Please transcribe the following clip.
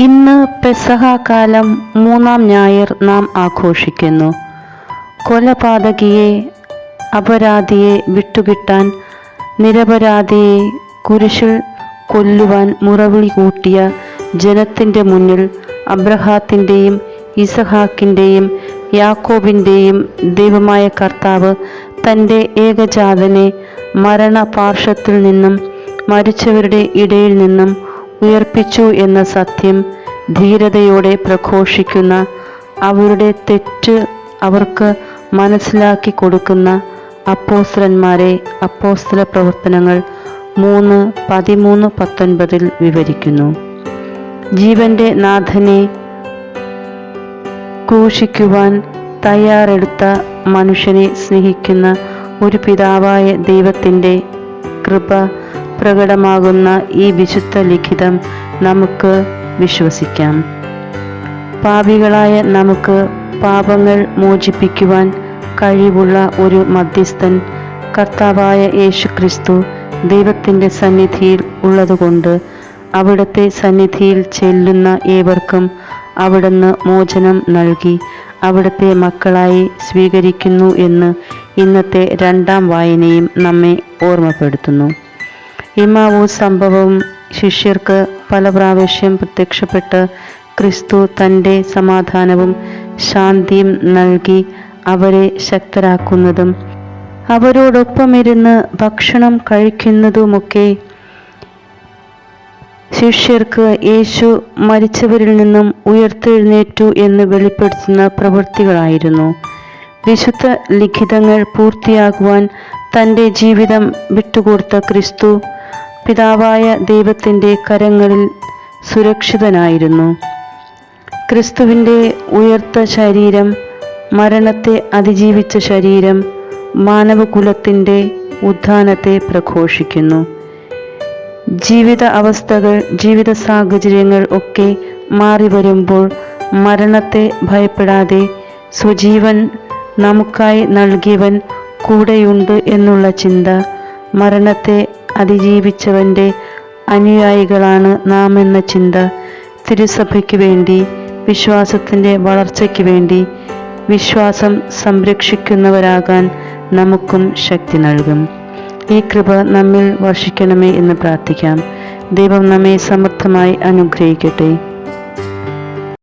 ഇന്ന് പെസഹ കാലം മൂന്നാം ഞായർ നാം ആഘോഷിക്കുന്നു. കൊലപാതകിയെ അപരാധിയെ വിട്ടുകിട്ടാൻ നിരപരാധിയെ കുരിശിൽ കൊല്ലുവാൻ മുറവിളി കൂട്ടിയ ജനത്തിന്റെ മുന്നിൽ അബ്രഹാത്തിന്റെയും ഇസഹാക്കിന്റെയും യാക്കോബിന്റെയും ദൈവമായ കർത്താവ് തന്റെ ഏകജാതനെ മരണപാർശ്വത്തിൽ നിന്നും മരിച്ചവരുടെ ഇടയിൽ നിന്നും ഉയർപ്പിച്ചു എന്ന സത്യം ധീരതയോടെ പ്രഘോഷിക്കുന്ന അവരുടെ തെറ്റ് അവർക്ക് മനസ്സിലാക്കി കൊടുക്കുന്ന അപ്പോസ്തലന്മാരെ അപ്പോസ്തല പ്രവർത്തനങ്ങൾ മൂന്ന് പതിമൂന്ന് പത്തൊൻപതിൽ വിവരിക്കുന്നു. ജീവന്റെ നാഥനെ ക്രൂശിക്കുവാൻ തയ്യാറെടുത്ത മനുഷ്യനെ സ്നേഹിക്കുന്ന ഒരു പിതാവായ ദൈവത്തിന്റെ കൃപ പ്രകടമാകുന്ന ഈ വിശുദ്ധ ലിഖിതം നമുക്ക് വിശ്വസിക്കാം. പാപികളായ നമുക്ക് പാപങ്ങൾ മോചിപ്പിക്കുവാൻ കഴിവുള്ള ഒരു മധ്യസ്ഥൻ കർത്താവായ യേശു ക്രിസ്തു ദൈവത്തിന്റെ സന്നിധിയിൽ ഉള്ളതുകൊണ്ട് അവിടുത്തെ സന്നിധിയിൽ ചെല്ലുന്ന ഏവർക്കും അവിടുന്ന് മോചനം നൽകി അവിടുത്തെ മക്കളായി സ്വീകരിക്കുന്നു എന്ന് ഇന്നത്തെ രണ്ടാം വായനയും നമ്മെ ഓർമ്മപ്പെടുത്തുന്നു. ഇമാവൂ സംഭവവും ശിഷ്യർക്ക് പല പ്രാവശ്യം പ്രത്യക്ഷപ്പെട്ട് ക്രിസ്തു തന്റെ സമാധാനവും ശാന്തിയും നൽകി അവരെ ശക്തരാക്കുന്നതും അവരോടൊപ്പമിരുന്ന് ഭക്ഷണം കഴിക്കുന്നതുമൊക്കെ ശിഷ്യർക്ക് യേശു മരിച്ചവരിൽ നിന്നും ഉയർത്തെഴുന്നേറ്റു എന്ന് വെളിപ്പെടുത്തുന്ന പ്രവൃത്തികളായിരുന്നു. വിശുദ്ധ ലിഖിതങ്ങൾ പൂർത്തിയാകുവാൻ തന്റെ ജീവിതം വിട്ടുകൊടുത്ത ക്രിസ്തു പിതാവായ ദൈവത്തിന്റെ കരങ്ങളിൽ സുരക്ഷിതനായിരുന്നു. ക്രിസ്തുവിന്റെ ഉയർത്ത ശരീരം മരണത്തെ അതിജീവിച്ച ശരീരം മാനവകുലത്തിന്റെ ഉത്ഥാനത്തെ പ്രഘോഷിക്കുന്നു. ജീവിത അവസ്ഥകൾ ജീവിത സാഹചര്യങ്ങൾ ഒക്കെ മാറി വരുമ്പോൾ മരണത്തെ ഭയപ്പെടാതെ സ്വജീവൻ നമുക്കായി നൽകിയവൻ കൂടെയുണ്ട് എന്നുള്ള ചിന്ത മരണത്തെ അതിജീവിച്ചവന്റെ അനുയായികളാണ് നാം എന്ന ചിന്ത തിരുസഭയ്ക്ക് വേണ്ടി വിശ്വാസത്തിന്റെ വളർച്ചയ്ക്ക് വേണ്ടി വിശ്വാസം സംരക്ഷിക്കുന്നവരാകാൻ നമുക്കും ശക്തി നൽകും. ഈ കൃപ നമ്മിൽ വർഷിക്കണമേ എന്ന് പ്രാർത്ഥിക്കാം. ദൈവം നമ്മെ സമർത്ഥമായി അനുഗ്രഹിക്കട്ടെ.